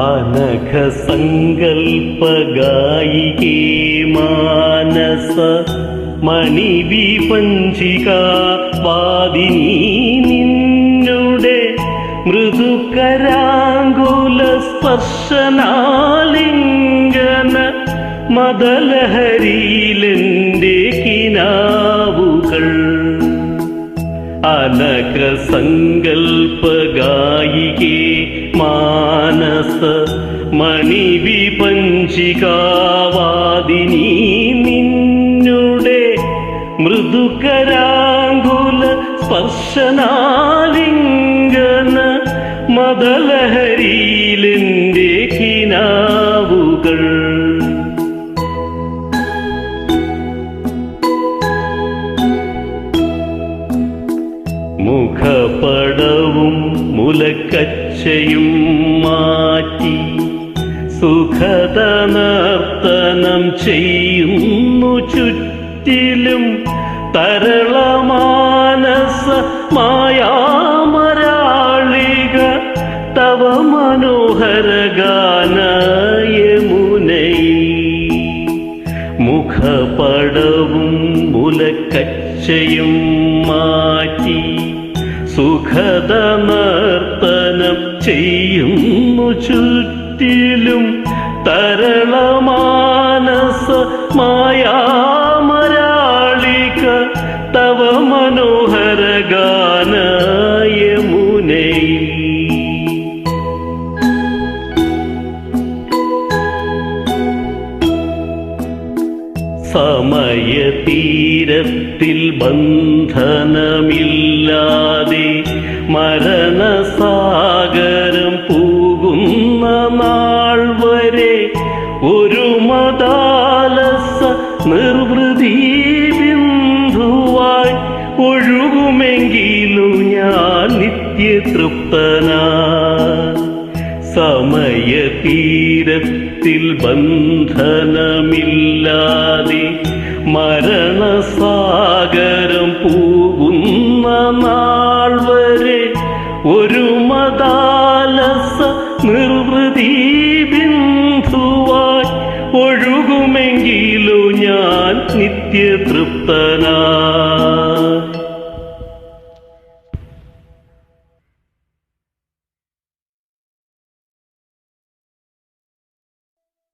അനഘ സങ്കൽപ്പഗായികേ മാനസ മണിവിപഞ്ചിക വാദിനി നിന്നുടെ മൃദുകരാങ്കുല സ്പർശനാലിംഗന മദലഹരിയിലെ കിനാവുകൾ. അനക സങ്കൽപ്പഗായികേ മണിവിപഞ്ചികാവാദിനി നിന്നുടെ മൃദുകരാങ്കുല സ്പർശനാലിംഗന മദലഹരിയിലെ കിനാവുകൾ. മുഖപടവും മുലക്കച്ചയും മാറ്റി സുഖത നർത്തനം ചെയ്യുന്നു ചുറ്റിലും തരളമാനസ മായാമരാളിക തവ മനോഹര ഗാനയമുനയിൽ മുഖപടവും മുലക്കച്ചയും മാറ്റി സുഖത നർത്തനം ചെയ്യുന്നു ചുറ്റിലും തരളമാനസ മായാമരാളിക തവ മനോഹര ഗാനയമുനയിൽ സമയതീരത്തിൽ ബന്ധനമില്ലാതെ മരണസാഗരം ഒരു മതാലസ നിർവൃതി ബിന്ദുവായി ഒഴുകുമെങ്കിലും ഞാൻ നിത്യതൃപ്തനാ സമയതീരത്തിൽ ബന്ധനമില്ലാതെ മരണസാഗരം പോകുന്ന നാൾ ഒഴുകുമെങ്കിലു ഞാൻ നിത്യതൃപ്തനാ.